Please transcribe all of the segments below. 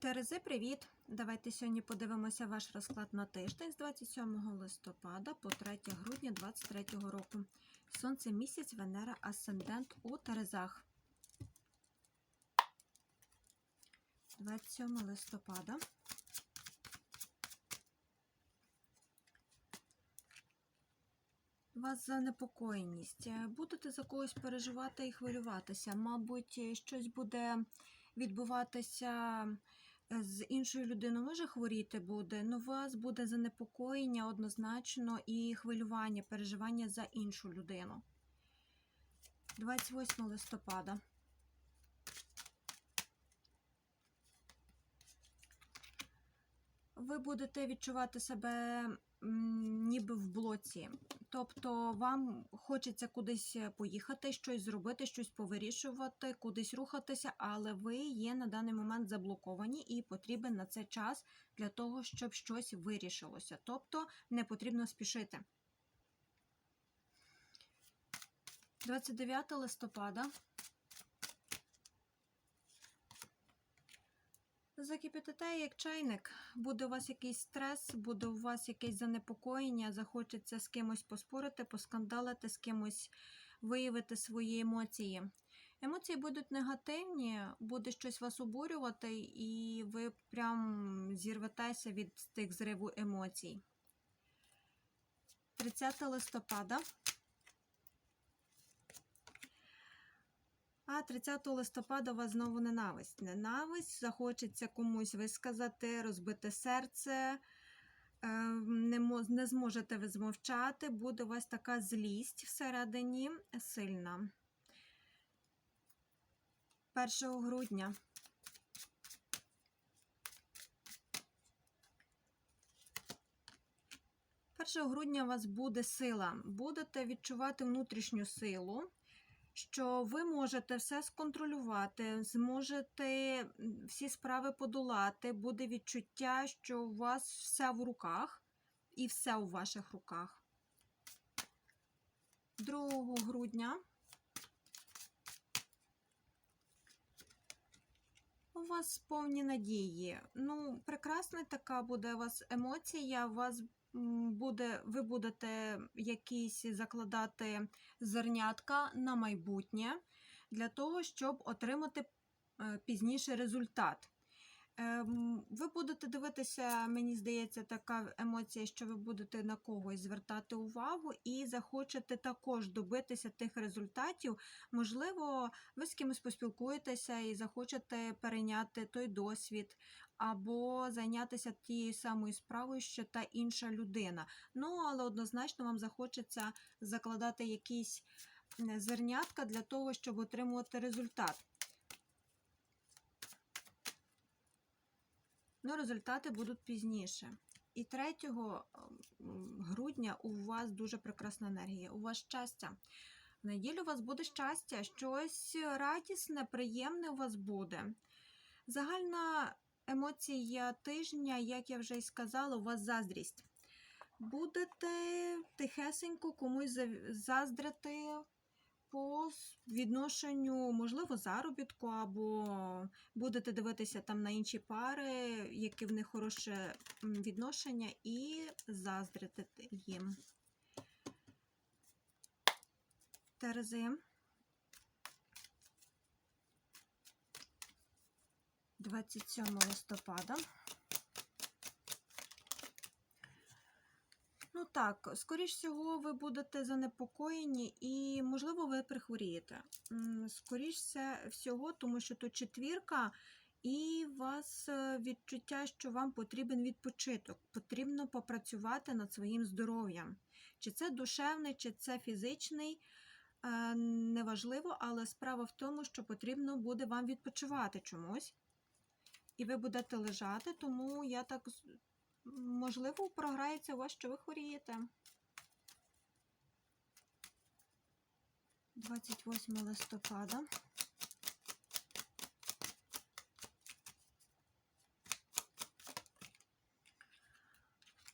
Терези, привіт! Давайте сьогодні подивимося ваш розклад на тиждень з 27 листопада по 3 грудня 2023 року. Сонце місяць, Венера, Асцендент у Терезах. 27 листопада. Вас занепокоєність. Будете за когось переживати і хвилюватися. Мабуть, щось буде відбуватися з іншою людиною. Може хворіти буде, але у вас буде занепокоєння однозначно і хвилювання, переживання за іншу людину. 28 листопада. Ви будете відчувати себе ніби в блоці. Тобто вам хочеться кудись поїхати, щось зробити, щось повирішувати, кудись рухатися, але ви є на даний момент заблоковані і потрібен на це час для того, щоб щось вирішилося. Тобто не потрібно спішити. 29 листопада. Закипятите як чайник, буде у вас якийсь стрес, буде у вас якесь занепокоєння, захочеться з кимось поспорити, поскандалити, з кимось виявити свої емоції. Емоції будуть негативні, буде щось вас обурювати, і ви прям зірветеся від тих зриву емоцій. 30 листопада. А 30 листопада у вас знову ненависть. Ненависть, захочеться комусь висказати, розбити серце, е, не, не зможете ви змовчати, буде у вас така злість всередині сильна. 1 грудня. Першого грудня у вас буде сила. Будете відчувати внутрішню силу що ви можете все сконтролювати, зможете всі справи подолати, буде відчуття, що у вас все в руках і все у ваших руках. 2 грудня у вас повні надії. Ну, прекрасна така буде у вас емоція, у вас буде, ви будете якісь закладати зернятка на майбутнє для того, щоб отримати е, пізніше результат. Ем, Ви будете дивитися, мені здається, така емоція, що ви будете на когось звертати увагу і захочете також добитися тих результатів. Можливо, ви з кимось поспілкуєтеся і захочете перейняти той досвід, або зайнятися тією самою справою, що та інша людина. Ну, але однозначно вам захочеться закладати якісь зернятка для того, щоб отримувати результат. Ну, результати будуть пізніше. І 3 грудня у вас дуже прекрасна енергія, у вас щастя. В неділю у вас буде щастя, щось радісне, приємне у вас буде. Загальна емоція тижня, як я вже й сказала, у вас заздрість. Будете тихесенько комусь заздрити по відношенню, можливо, заробітку, або будете дивитися там на інші пари, які в них хороше відношення, і заздрити їм. Терези. 27 листопада. Ну так, скоріш всього, ви будете занепокоєні і, можливо, ви прихворієте. Скоріш всього, тому що тут четвірка, і у вас е, відчуття, що вам потрібен відпочиток, потрібно попрацювати над своїм здоров'ям. Чи це душевний, чи це фізичний, е, неважливо, але справа в тому, що потрібно буде вам відпочивати чомусь. І ви будете лежати, тому я так можливо програється у вас, що ви хворієте. 28 листопада.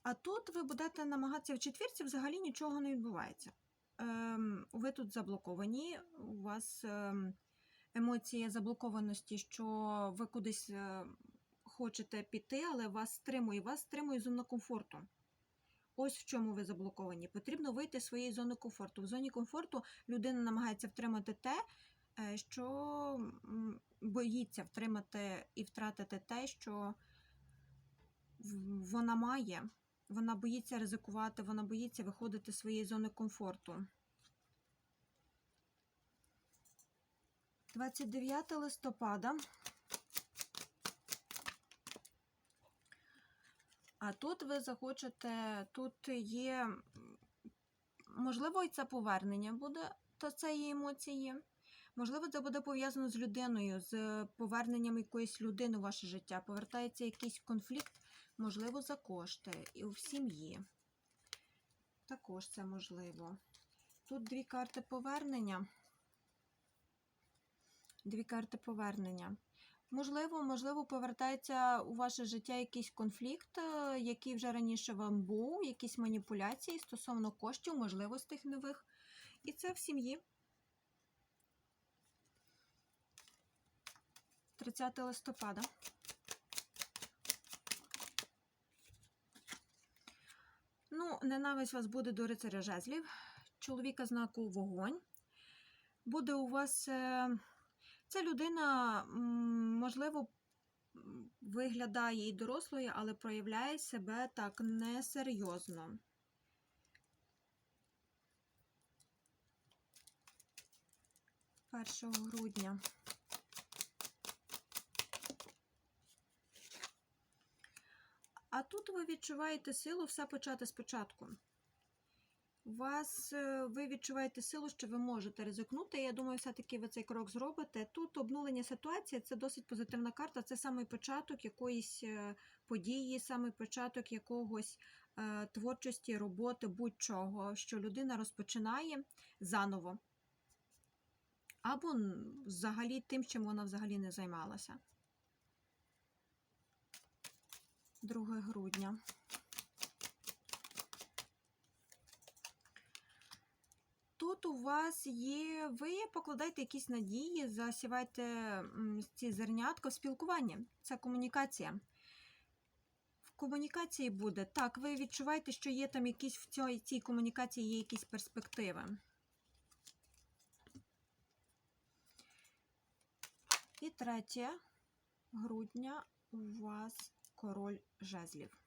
А тут ви будете намагатися в четвірці, взагалі нічого не відбувається. Ем, ви тут заблоковані, у вас ем, емоція заблокованості, що ви кудись е, хочете піти, але вас стримує, вас стримує зона комфорту. Ось в чому ви заблоковані. Потрібно вийти з своєї зони комфорту. В зоні комфорту людина намагається втримати те, е, що боїться втримати і втратити те, що вона має. Вона боїться ризикувати, вона боїться виходити з своєї зони комфорту. 29 листопада. А тут ви захочете, тут є, можливо, і це повернення буде до цієї емоції. Можливо, це буде пов'язано з людиною, з поверненням якоїсь людини в ваше життя. Повертається якийсь конфлікт, можливо, за кошти і в сім'ї. Також це можливо. Тут дві карти повернення. Дві карти повернення. Можливо, можливо, повертається у ваше життя якийсь конфлікт, е, який вже раніше вам був, якісь маніпуляції стосовно коштів, можливостей нових. І це в сім'ї. 30 листопада. Ну, ненависть вас буде до рицаря жезлів, чоловіка знаку вогонь. Буде у вас. Ця людина, можливо, виглядає і дорослою, але проявляє себе так несерйозно. Першого грудня. А тут ви відчуваєте силу все почати спочатку. Вас, е, ви відчуваєте силу, що ви можете ризикнути. Я думаю, все-таки ви цей крок зробите. Тут обнулення ситуації це досить позитивна карта. Це самий початок якоїсь е, події, самий початок якогось е, творчості, роботи, будь-чого, що людина розпочинає заново. Або взагалі тим, чим вона взагалі не займалася. 2 грудня. Тут у вас є, ви покладаєте якісь надії, засівайте ці зернятка в спілкуванні. Це комунікація. В комунікації буде. Так, ви відчуваєте, що є там якісь в цій, цій комунікації є якісь перспективи. І 3 грудня у вас король жезлів.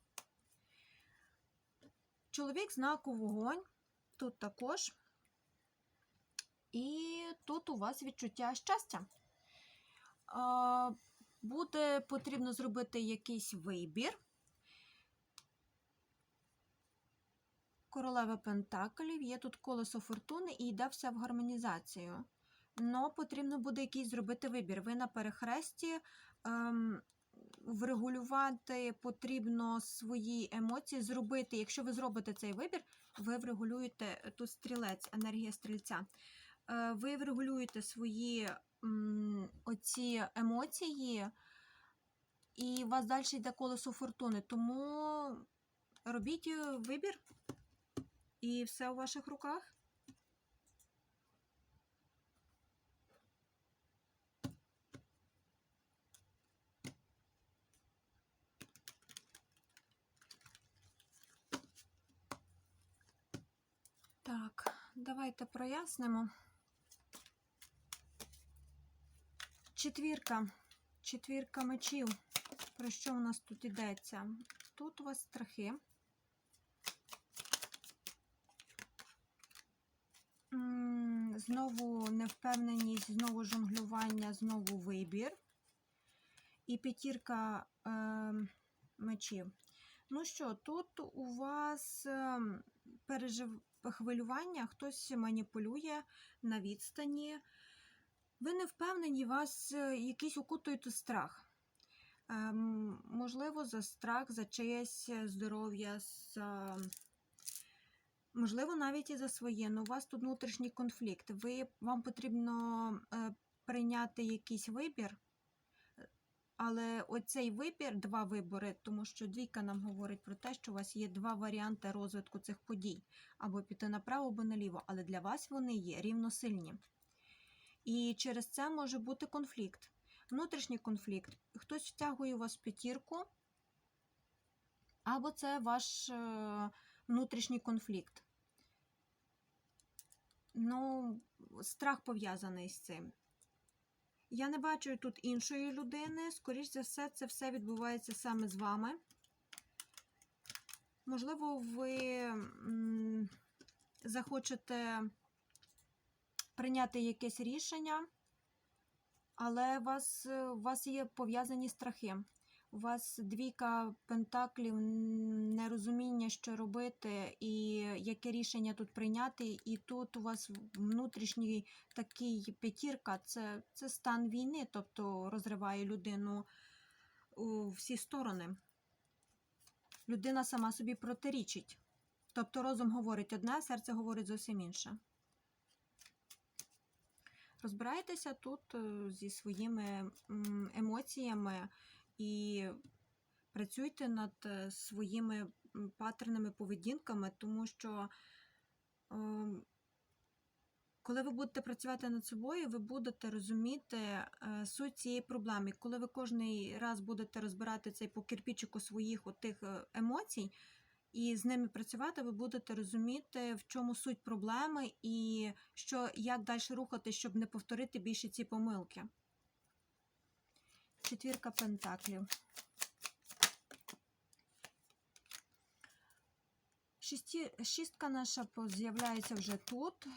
Чоловік знаку вогонь. Тут також. І тут у вас відчуття щастя. Буде потрібно зробити якийсь вибір. Королева Пентаклів, є тут колесо фортуни і йде все в гармонізацію. Но потрібно буде якийсь зробити вибір. Ви на перехресті ем, врегулювати потрібно свої емоції, зробити. Якщо ви зробите цей вибір, ви врегулюєте тут стрілець, енергія стрільця. Е, Ви врегулюєте свої оці емоції, і у вас далі йде колесо фортуни. Тому робіть е, вибір, і все у ваших руках. Так, давайте прояснимо. Четвірка. Четвірка мечів. Про що у нас тут йдеться? Тут у вас страхи. Знову невпевненість, знову жонглювання, знову вибір. І п'ятірка е, мечів. Ну що, тут у вас е, пережив... хвилювання, хтось маніпулює на відстані. Ви не впевнені, вас е, якийсь окутують страх. Ем, можливо, за страх, за чиєсь здоров'я, за... можливо, навіть і за своє. Ну, у вас тут внутрішній конфлікт. Ви, вам потрібно е, прийняти якийсь вибір, але оцей вибір, два вибори, тому що двійка нам говорить про те, що у вас є два варіанти розвитку цих подій: або піти направо, або наліво, але для вас вони є рівносильні. І через це може бути конфлікт. внутрішній конфлікт. Хтось втягує вас в п'ятірку, або це ваш е, внутрішній конфлікт. Ну, страх пов'язаний з цим. Я не бачу тут іншої людини. Скоріш за все, це все відбувається саме з вами. Можливо, ви захочете прийняти якесь рішення, але у вас, у вас є пов'язані страхи. У вас двійка пентаклів, нерозуміння, що робити, і яке рішення тут прийняти. І тут у вас внутрішній такий п'ятірка, це, це стан війни, тобто розриває людину у всі сторони. Людина сама собі протирічить. Тобто розум говорить одне, серце говорить зовсім інше. Розбирайтеся тут е, зі своїми емоціями і працюйте над е, своїми м, поведінками, тому що ем, коли ви будете працювати над собою, ви будете розуміти е, суть цієї проблеми. Коли ви кожний раз будете розбирати цей по кирпічику своїх отих емоцій і з ними працювати, ви будете розуміти, в чому суть проблеми і що, як далі рухати, щоб не повторити більше ці помилки. Четвірка пентаклів. Шістка наша з'являється вже тут. Е,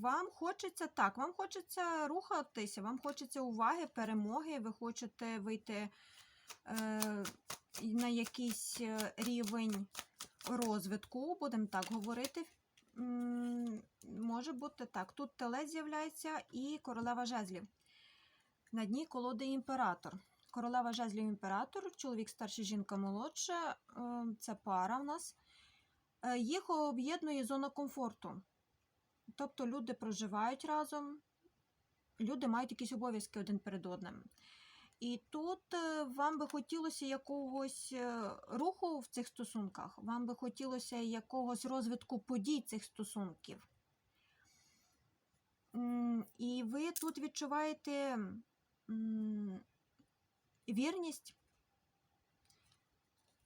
Вам хочеться так, вам хочеться рухатися, вам хочеться уваги, перемоги, ви хочете вийти е, на якийсь е, рівень розвитку, будемо так говорити. Може бути так. Тут телець з'являється і королева жезлів. На дні колоди імператор. Королева жезлів імператор, чоловік старший, жінка молодша. е, Це пара в нас. Е, Їх об'єднує зона комфорту. Тобто люди проживають разом, люди мають якісь обов'язки один перед одним. І тут е, вам би хотілося якогось е, руху в цих стосунках, вам би хотілося якогось розвитку подій цих стосунків. І ви тут відчуваєте вірність.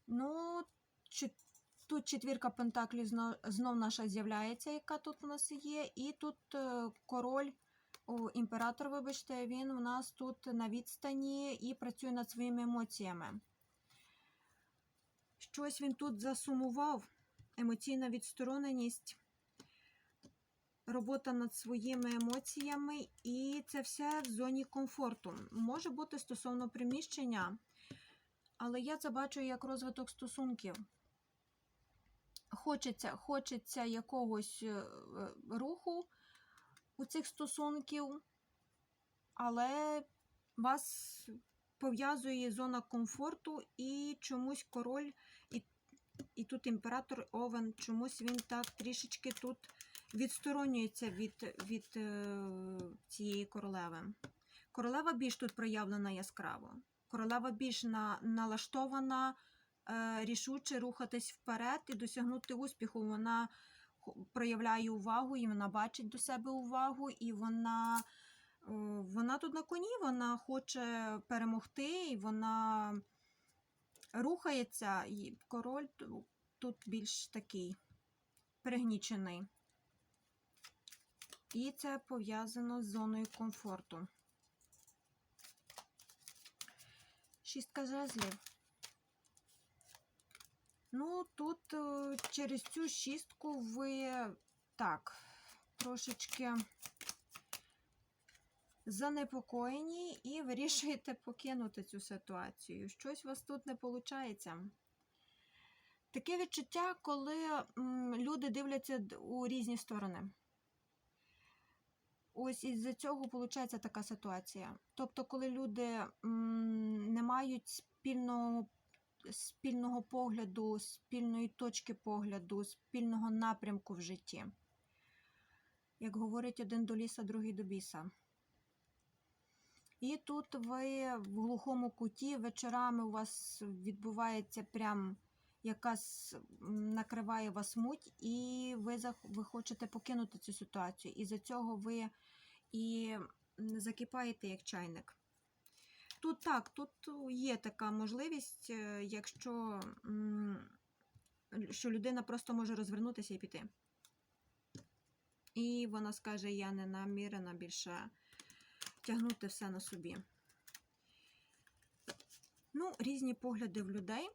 Ну, тут четвірка пентаклів знов, наша з'являється, яка тут у нас є. І тут е, король, імператор, вибачте, він у нас тут на відстані і працює над своїми емоціями. Щось він тут засумував. Емоційна відстороненість, робота над своїми емоціями, і це все в зоні комфорту. Може бути стосовно приміщення, але я це бачу як розвиток стосунків. Хочеться, хочеться якогось е, руху у цих стосунків, але вас пов'язує зона комфорту і чомусь король, і, і тут імператор Овен, чомусь він так трішечки тут відсторонюється від, від е, цієї королеви. Королева більш тут проявлена яскраво. Королева більш на, налаштована е, рішуче рухатись вперед і досягнути успіху. Вона проявляє увагу, і вона бачить до себе увагу, і вона, е, вона тут на коні, вона хоче перемогти, і вона рухається. І король тут більш такий пригнічений. І це пов'язано з зоною комфорту. Шістка жезлів. Ну, тут е, через цю шістку ви так, трошечки занепокоєні і вирішуєте покинути цю ситуацію. Щось у вас тут не виходить. Таке відчуття, коли люди дивляться у різні сторони. Ось із-за цього виходить така ситуація. Тобто, коли люди не мають спільного, спільного погляду, спільної точки погляду, спільного напрямку в житті. Як говорить один до ліса, другий до біса. І тут ви в глухому куті вечорами у вас відбувається прям якась накриває вас муть, і ви, ви хочете покинути цю ситуацію. І за цього ви і закипаєте як чайник. Тут так, тут є така можливість, е, якщо що людина просто може розвернутися і піти. І вона скаже: я не намірена більше тягнути все на собі. Ну, різні погляди в людей.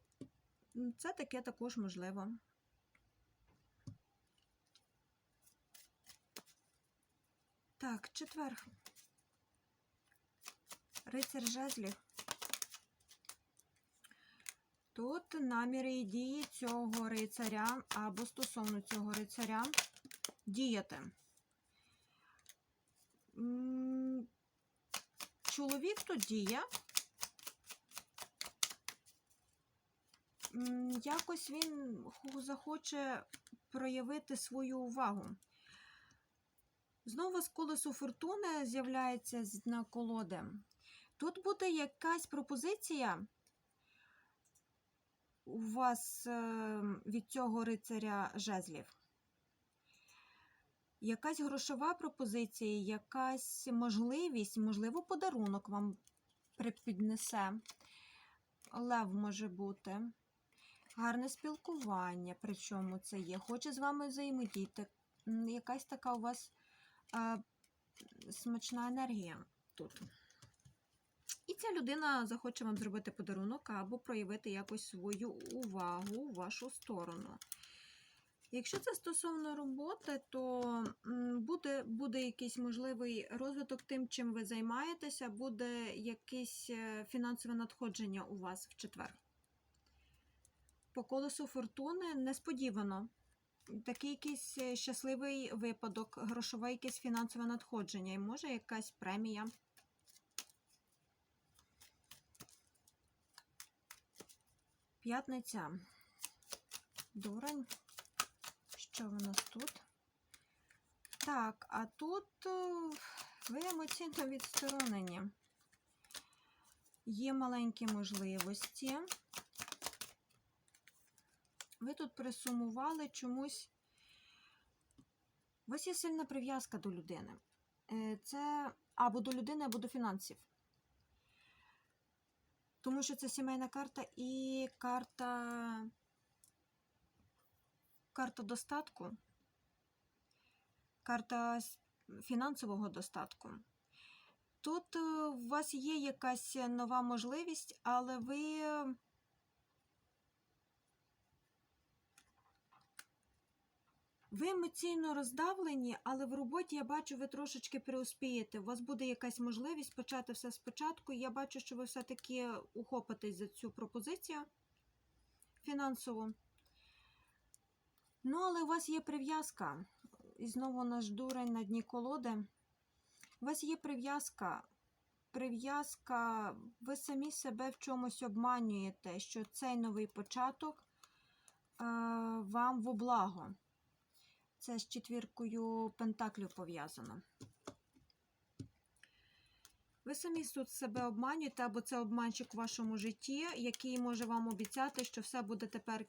Це таке також можливо. Так, четвер. Рицар жезлів. Тут наміри і дії цього рицаря або стосовно цього рицаря діяти. Чоловік тут діє. Якось він захоче проявити свою увагу. Знову з колесу фортуни з'являється на колоди. Тут буде якась пропозиція у вас е, від цього рицаря жезлів. Якась грошова пропозиція, якась можливість, можливо, подарунок вам припіднесе. Лев може бути. Гарне спілкування, причому це є. Хоче з вами взаємодіяти. Якась така у вас а, смачна енергія тут. І ця людина захоче вам зробити подарунок або проявити якось свою увагу у вашу сторону. Якщо це стосовно роботи, то буде, буде якийсь можливий розвиток тим, чим ви займаєтеся, буде якесь е, фінансове надходження у вас в четвер. По колесу фортуни несподівано. Такий якийсь е, щасливий випадок, грошове якесь фінансове надходження, і може якась премія. П'ятниця. Дурень. Що в нас тут? Так, а тут е, ви емоційно відсторонені. Є маленькі можливості. Ви тут присумували чомусь. У вас є сильна прив'язка до людини. Е, Це або до людини, або до фінансів. Тому що це сімейна карта і карта, карта достатку, карта фінансового достатку. Тут е, у вас є якась нова можливість, але ви Ви емоційно роздавлені, але в роботі я бачу, ви трошечки преуспієте. У вас буде якась можливість почати все спочатку. Я бачу, що ви все-таки ухопитесь за цю пропозицію фінансову. Ну, але у вас є прив'язка. І знову наш дурень на дні колоди. У вас є прив'язка. Прив'язка, ви самі себе в чомусь обманюєте, що цей новий початок е, вам в облаго. Це з четвіркою пентаклів пов'язано. Ви самі тут себе обманюєте, або це обманщик в вашому житті, який може вам обіцяти, що все буде тепер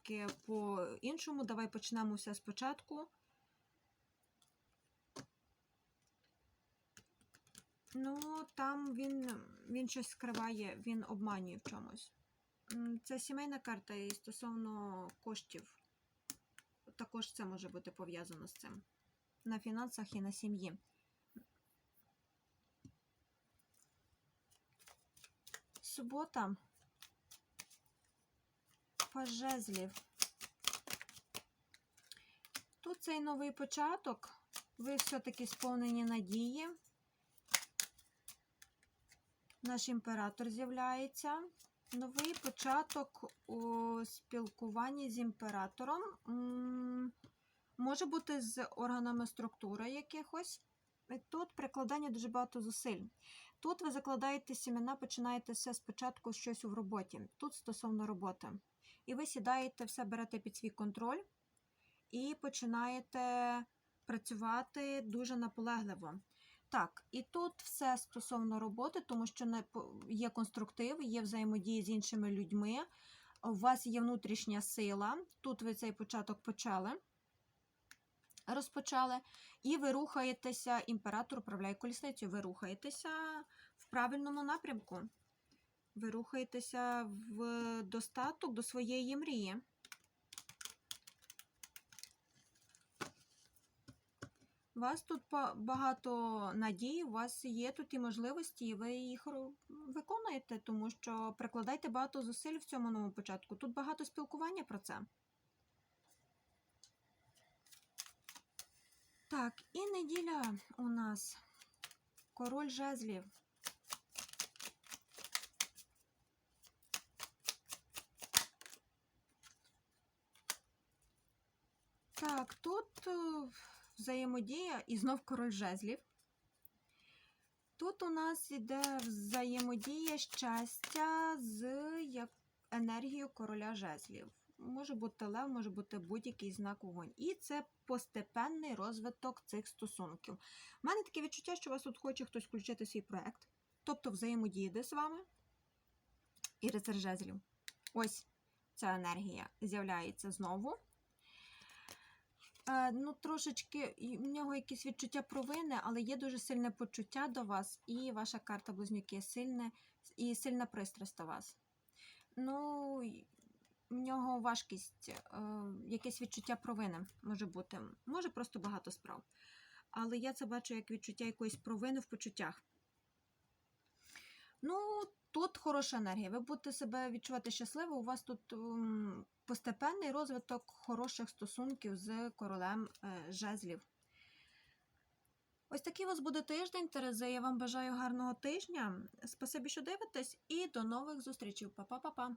по-іншому. Давай почнемо все спочатку. Ну, там він, він щось скриває, він обманює в чомусь. Це сімейна карта і стосовно коштів також це може бути пов'язано з цим. На фінансах і на сім'ї. Субота. Паж жезлів. Тут цей новий початок. Ви все-таки сповнені надії. Наш імператор з'являється. Новий початок у спілкуванні з імператором може бути з органами структури якихось. Тут прикладання дуже багато зусиль. Тут ви закладаєте сімена, починаєте все спочатку щось в роботі. Тут стосовно роботи. І ви сідаєте, все берете під свій контроль і починаєте працювати дуже наполегливо. Так, і тут все стосовно роботи, тому що є конструктив, є взаємодія з іншими людьми. У вас є внутрішня сила. Тут ви цей початок почали, розпочали, і ви рухаєтеся. Імператор управляє колісницею. Ви рухаєтеся в правильному напрямку. Ви рухаєтеся в достаток до своєї мрії. У вас тут багато надій, у вас є тут і можливості, і ви їх виконуєте, тому що прикладайте багато зусиль в цьому новому початку. Тут багато спілкування про це. Так, і неділя у нас король жезлів. Так, тут е, взаємодія і знов король жезлів. Тут у нас іде взаємодія щастя з енергією короля жезлів. Може бути лев, може бути будь-який знак вогонь. І це постепенний розвиток цих стосунків. У мене таке відчуття, що вас тут хоче хтось включити свій проект, тобто взаємодіяти з вами. І рицар жезлів. Ось ця енергія з'являється знову. Е, ну, трошечки в нього якісь відчуття провини, але є дуже сильне почуття до вас, і ваша карта близнюки сильне і сильна пристрасть до вас. Ну, в нього важкість, е, якесь відчуття провини може бути. Може просто багато справ. Але я це бачу як відчуття якоїсь провини в почуттях. Ну, тут хороша енергія. Ви будете себе відчувати щасливо. У вас тут постепенний розвиток хороших стосунків з королем е, жезлів. Ось такий у вас буде тиждень, Терези. Я вам бажаю гарного тижня. Спасибі, що дивитесь, і до нових зустрічей. Па-па-па-па!